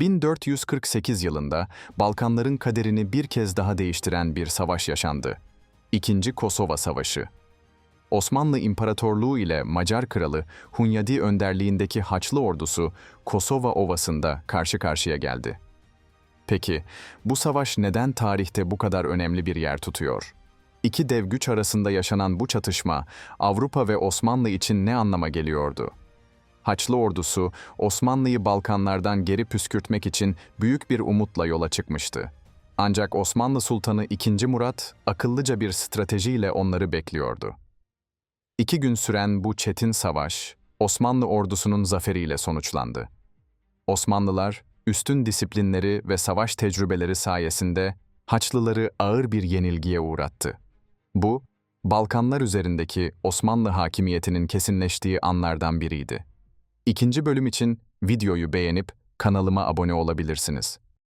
1448 yılında Balkanların kaderini bir kez daha değiştiren bir savaş yaşandı. İkinci Kosova Savaşı. Osmanlı İmparatorluğu ile Macar Kralı Hunyadi önderliğindeki Haçlı ordusu Kosova Ovası'nda karşı karşıya geldi. Peki, bu savaş neden tarihte bu kadar önemli bir yer tutuyor? İki dev güç arasında yaşanan bu çatışma Avrupa ve Osmanlı için ne anlama geliyordu? Haçlı ordusu Osmanlı'yı Balkanlardan geri püskürtmek için büyük bir umutla yola çıkmıştı. Ancak Osmanlı Sultanı II. Murat akıllıca bir stratejiyle onları bekliyordu. İki gün süren bu çetin savaş, Osmanlı ordusunun zaferiyle sonuçlandı. Osmanlılar, üstün disiplinleri ve savaş tecrübeleri sayesinde Haçlıları ağır bir yenilgiye uğrattı. Bu, Balkanlar üzerindeki Osmanlı hakimiyetinin kesinleştiği anlardan biriydi. İkinci bölüm için videoyu beğenip kanalıma abone olabilirsiniz.